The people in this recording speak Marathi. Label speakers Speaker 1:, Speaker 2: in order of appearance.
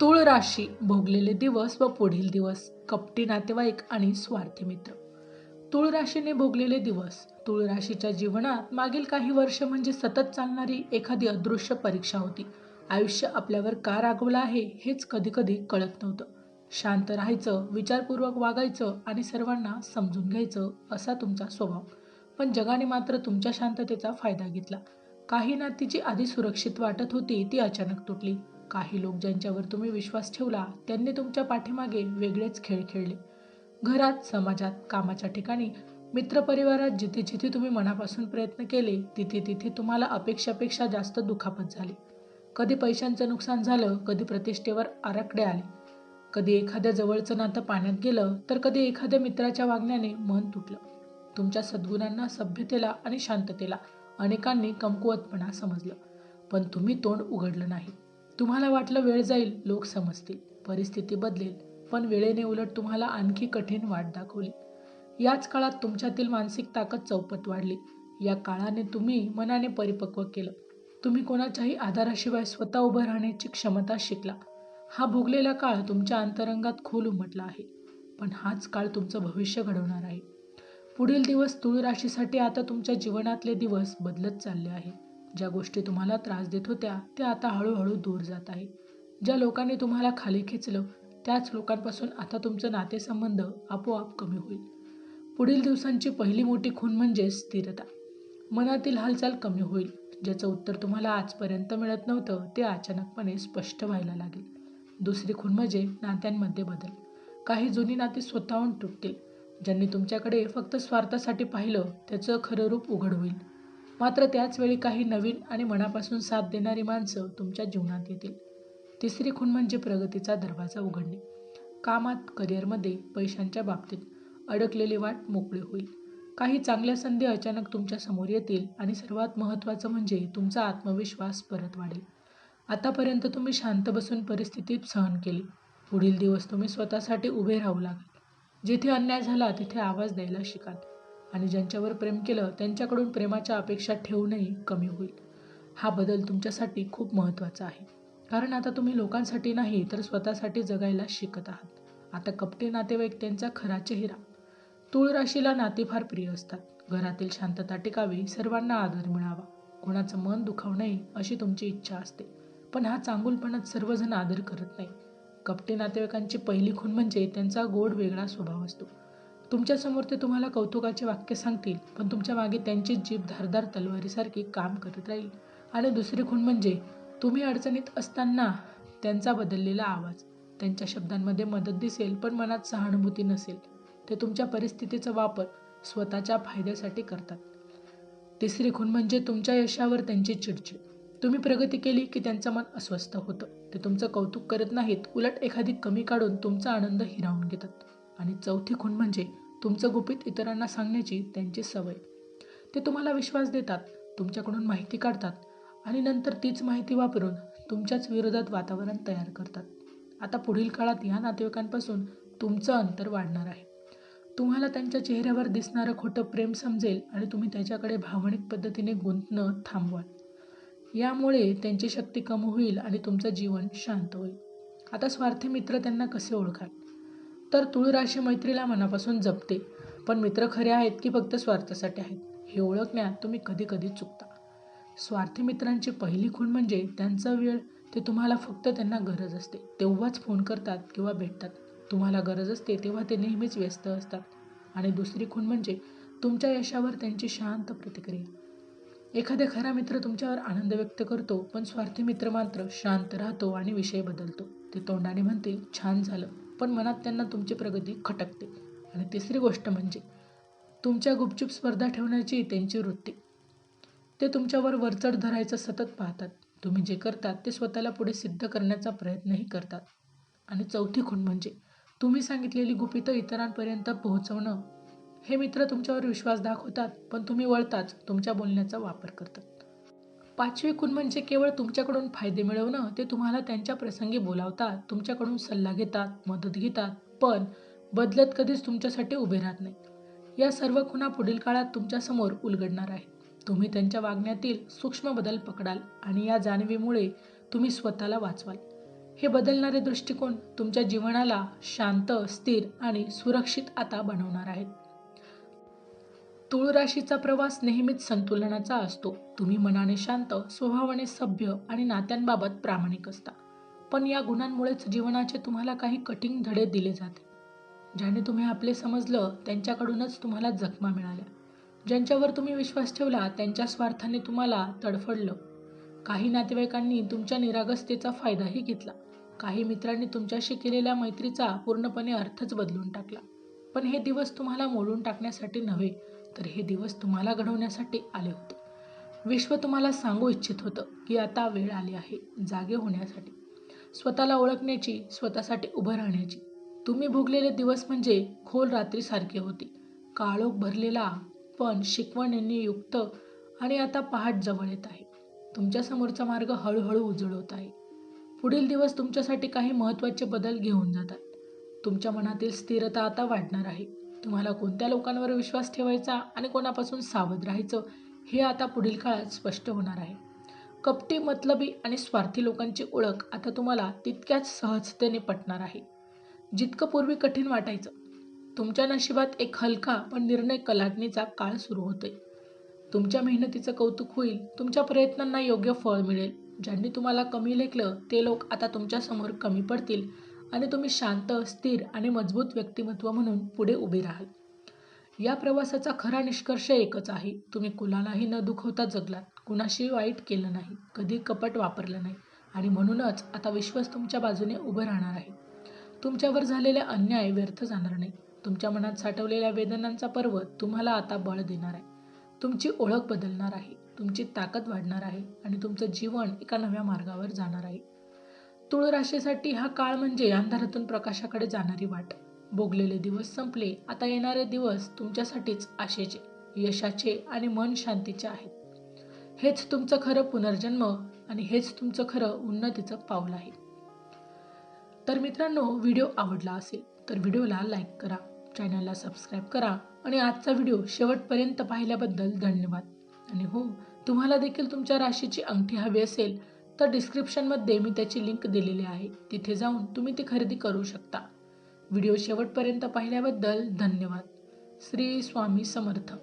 Speaker 1: तूळ राशी भोगलेले दिवस व पुढील दिवस कपटी नातेवाईक आणि स्वार्थी मित्र. तूळ राशीने भोगलेले दिवस तूळ राशीच्या जीवनात मागील काही वर्ष म्हणजे सतत चालणारी एखादी अदृश्य परीक्षा होती. आयुष्य आपल्यावर का रागवलं आहे हेच कधी कधी कळत नव्हतं. शांत राहायचं विचारपूर्वक वागायचं आणि सर्वांना समजून घ्यायचं असा तुमचा स्वभाव. पण जगाने मात्र तुमच्या शांततेचा फायदा घेतला. काही नातीची आधी सुरक्षित वाटत होती ती अचानक तुटली. काही लोक ज्यांच्यावर तुम्ही विश्वास ठेवला त्यांनी तुमच्या पाठीमागे वेगळेच खेळ खेळले. घरात समाजात कामाच्या ठिकाणी मित्रपरिवारात जिथे जिथे तुम्ही मनापासून प्रयत्न केले तिथे तिथे तुम्हाला अपेक्षापेक्षा जास्त दुखापत झाली. कधी पैशांचं नुकसान झालं कधी प्रतिष्ठेवर आराखडे आले. कधी एखाद्या जवळचं नातं पाण्यात गेलं तर कधी एखाद्या मित्राच्या वागण्याने मन तुटलं. तुमच्या सद्गुणांना सभ्यतेला आणि शांततेला अनेकांनी कमकुवतपणा समजलं. पण तुम्ही तोंड उघडलं नाही. तुम्हाला वाटलं वेळ जाईल लोक समजतील. परिस्थिती बदलेल पण वेळेने उलट तुम्हाला आणखी कठीण वाट दाखवली. याच काळात तुमच्यातील मानसिक ताकद चौपट वाढली. या काळाने तुम्ही मनाने परिपक्व केलं. तुम्ही कोणाच्याही आधाराशिवाय स्वतः उभं राहण्याची क्षमता शिकला. हा भोगलेला काळ तुमच्या अंतरंगात खोल उमटला आहे. पण हाच काळ तुमचं भविष्य घडवणार आहे. पुढील दिवस तुळ राशीसाठी आता तुमच्या जीवनातले दिवस बदलत चालले आहे. ज्या गोष्टी तुम्हाला त्रास देत होत्या त्या आता हळूहळू दूर जात आहे ज्या लोकांनी तुम्हाला खाली खेचलं त्याच लोकांपासून आता तुमचं नातेसंबंध आपोआप कमी होईल. पुढील दिवसांची पहिली मोठी खून म्हणजे स्थिरता. मनातील हालचाल कमी होईल ज्याचं उत्तर तुम्हाला आजपर्यंत मिळत नव्हतं ते अचानकपणे स्पष्ट व्हायला लागेल. दुसरी खून म्हणजे नात्यांमध्ये बदल. काही जुनी नाती स्वतःहून तुटतील. ज्यांनी तुमच्याकडे फक्त स्वार्थासाठी पाहिलं त्याचं खरं रूप उघड होईल. मात्र त्याचवेळी काही नवीन आणि मनापासून साथ देणारी माणसं तुमच्या जीवनात येतील. तिसरी खूण म्हणजे प्रगतीचा दरवाजा उघडणे. कामात करिअरमध्ये पैशांच्या बाबतीत अडकलेली वाट मोकळी होईल. काही चांगल्या संधी अचानक तुमच्यासमोर येतील आणि सर्वात महत्त्वाचं म्हणजे तुमचा आत्मविश्वास परत वाढेल. आतापर्यंत तुम्ही शांत बसून परिस्थितीत सहन केली. पुढील दिवस तुम्ही स्वतःसाठी उभे राहू लागाल. जिथे अन्याय झाला तिथे आवाज द्यायला शिकाल. आणि ज्यांच्यावर प्रेम केलं त्यांच्याकडून प्रेमाच्या अपेक्षा ठेवूनही कमी होईल. हा बदल तुमच्यासाठी खूप महत्त्वाचा आहे. कारण आता तुम्ही लोकांसाठी नाही तर स्वतःसाठी जगायला शिकत आहात. आता कपटे नातेवाईक त्यांचा खरा चेहरा. तूळ राशीला नाते फार प्रिय असतात. घरातील शांतता टिकावी सर्वांना आदर मिळावा. कोणाचं मन दुखावू नये अशी तुमची इच्छा असते. पण हा चांगुलपणात सर्वजण आदर करत नाही. कपटे नातेवाईकांची पहिली खूण म्हणजे त्यांचा गोड वेगळा स्वभाव असतो. तुमच्यासमोर ते तुम्हाला कौतुकाचे वाक्य सांगतील पण तुमच्या मागे त्यांची जीभ धारदार तलवारीसारखी काम करत राहील. आणि दुसरी खूण म्हणजे तुम्ही अडचणीत असताना त्यांचा बदललेला आवाज. त्यांच्या शब्दांमध्ये मदत दिसेल पण मनात सहानुभूती नसेल. ते तुमच्या परिस्थितीचा वापर स्वतःच्या फायद्यासाठी करतात. तिसरी खूण म्हणजे तुमच्या यशावर त्यांची चिडचिड. तुम्ही प्रगती केली की त्यांचं मन अस्वस्थ होतं. ते तुमचं कौतुक करत नाहीत उलट एखादी कमी काढून तुमचा आनंद हिरावून घेतात. आणि चौथी खूण म्हणजे तुमचं गुपित इतरांना सांगण्याची त्यांची सवय. ते तुम्हाला विश्वास देतात तुमच्याकडून माहिती काढतात आणि नंतर तीच माहिती वापरून तुमच्याच विरोधात वातावरण तयार करतात. आता पुढील काळात या नातेवाईकांपासून तुमचं अंतर वाढणार आहे. तुम्हाला त्यांच्या चेहऱ्यावर दिसणारं खोटं प्रेम समजेल आणि तुम्ही त्याच्याकडे भावनिक पद्धतीने गुंतणं थांबवाल. यामुळे त्यांची शक्ती कमी होईल आणि तुमचं जीवन शांत होईल. आता स्वार्थी मित्र त्यांना कसे ओळखाल? तर तुळ राशी मैत्रीला मनापासून जपते. पण मित्र खरे आहेत की फक्त स्वार्थासाठी आहेत? हे ओळखण्यात तुम्ही कधी कधी चुकता. स्वार्थी मित्रांची पहिली खूण म्हणजे त्यांचा वेळ. ते तुम्हाला फक्त त्यांना गरज असते. तेव्हाच फोन करतात किंवा भेटतात. तुम्हाला गरज असते तेव्हा ते नेहमीच व्यस्त असतात. आणि दुसरी खूण म्हणजे तुमच्या यशावर त्यांची शांत प्रतिक्रिया. एखादा खरा मित्र तुमच्यावर आनंद व्यक्त करतो पण स्वार्थी मित्र मात्र शांत राहतो आणि विषय बदलतो. ते तोंडाने म्हणतील छान झालं. पण मनात त्यांना तुमची प्रगती खटकते. आणि तिसरी गोष्ट म्हणजे तुमच्या गुपचूप स्पर्धा ठेवण्याची त्यांची वृत्ती. ते तुमच्यावर वरचढ धरायचं सतत पाहतात. तुम्ही जे करतात ते स्वतःला पुढे सिद्ध करण्याचा प्रयत्नही करतात. आणि चौथी खूण म्हणजे तुम्ही सांगितलेली गुपितं इतरांपर्यंत पोहोचवणं हे मित्र तुमच्यावर विश्वास दाखवतात पण तुम्ही वळताच तुमच्या बोलण्याचा वापर करतात. पाचवी खूण म्हणजे केवळ तुमच्याकडून फायदे मिळवणं ते तुम्हाला त्यांच्या प्रसंगी बोलावतात तुमच्याकडून सल्ला घेतात मदत घेतात. पण बदलत कधीच तुमच्यासाठी उभे राहत नाही. या सर्व खुणा पुढील काळात तुमच्यासमोर उलगडणार आहे तुम्ही त्यांच्या वागण्यातील सूक्ष्म बदल पकडाल आणि या जाणीवीमुळे तुम्ही स्वतःला वाचवाल. हे बदलणारे दृष्टिकोन तुमच्या जीवनाला शांत स्थिर आणि सुरक्षित आता बनवणार आहेत. तुळ राशीचा प्रवास नेहमीच संतुलनाचा असतो. तुम्ही मनाने शांत स्वभावाने सभ्य आणि नात्यांबाबत प्रामाणिक असता. पण या गुणांमुळेच जीवनाचे तुम्हाला काही कठीण धडे दिले जाते. ज्याने तुम्ही आपले समजलं त्यांच्याकडूनच तुम्हाला जखमा मिळाल्या. ज्यांच्यावर तुम्ही विश्वास ठेवला त्यांच्या स्वार्थाने तुम्हाला तडफडलं. काही नातेवाईकांनी तुमच्या निरागसतेचा फायदाही घेतला. काही मित्रांनी तुमच्याशी केलेल्या मैत्रीचा पूर्णपणे अर्थच बदलून टाकला. पण हे दिवस तुम्हाला मोडून टाकण्यासाठी नव्हे तर हे दिवस तुम्हाला घडवण्यासाठी आले होते. विश्व तुम्हाला सांगू इच्छित होतं की आता वेळ आली आहे जागे होण्यासाठी. स्वतःला ओळखण्याची स्वतःसाठी उभं राहण्याची. तुम्ही भोगलेले दिवस म्हणजे खोल रात्रीसारखे होते. काळोख भरलेला पण शिकवणींनी युक्त आणि आता पहाट जवळ येत आहे. तुमच्या समोरचा मार्ग हळूहळू उजळ होत आहे. पुढील दिवस तुमच्यासाठी काही महत्त्वाचे बदल घेऊन जातात. तुमच्या मनातील स्थिरता आता वाढणार आहे. तुम्हाला कोणत्या लोकांवर विश्वास ठेवायचा आणि कोणापासून सावध राहायचं हे आता पुढील काळात स्पष्ट होणार आहे. कपटी मतलबी आणि स्वार्थी लोकांची ओळख आता तुम्हाला तितक्याच सहजतेने पटणार आहे. जितकं पूर्वी कठीण वाटायचं तुमच्या नशिबात एक हलका पण निर्णय कलाटणीचा काळ सुरू होतोय. तुमच्या मेहनतीचं कौतुक होईल तुमच्या प्रयत्नांना योग्य फळ मिळेल. ज्यांनी तुम्हाला कमी लेखलं ते लोक आता तुमच्यासमोर कमी पडतील. आणि तुम्ही शांत स्थिर आणि मजबूत व्यक्तिमत्व म्हणून पुढे उभे राहाल. या प्रवासाचा खरा निष्कर्ष एकच आहे. तुम्ही कुणालाही न दुखवता जगलात. कुणाशी वाईट केलं नाही. कधी कपट वापरलं नाही. आणि म्हणूनच आता विश्वास तुमच्या बाजूने उभं राहणार आहे. तुमच्यावर झालेला अन्याय व्यर्थ जाणार नाही. तुमच्या मनात साठवलेल्या वेदनांचा पर्वत तुम्हाला आता बळ देणार आहे. तुमची ओळख बदलणार आहे. तुमची ताकद वाढणार आहे. आणि तुमचं जीवन एका नव्या मार्गावर जाणार आहे. तुळ राशीसाठी हा काळ म्हणजे अंधारातून प्रकाशाकडे जाणारी वाट. भोगलेले दिवस संपले आता येणारे दिवस तुमच्यासाठीच आशेचे यशाचे आणि मन शांतीचे आहेत. हेच तुमचं खरं पुनर्जन्म आणि हेच तुमचं खरं उन्नतीचं पाऊल आहे. तर मित्रांनो व्हिडिओ आवडला असेल तर व्हिडिओला लाईक करा चॅनलला सबस्क्राईब करा आणि आजचा व्हिडिओ शेवटपर्यंत पाहिल्याबद्दल धन्यवाद. आणि हो तुम्हाला देखील तुमच्या राशीची अंगठी हवी असेल तर डिस्क्रिप्शनमध्ये मी त्याची लिंक दिलेली आहे. तिथे जाऊन तुम्ही ती खरेदी करू शकता. व्हिडिओ शेवटपर्यंत पाहिल्याबद्दल धन्यवाद. श्री स्वामी समर्थ.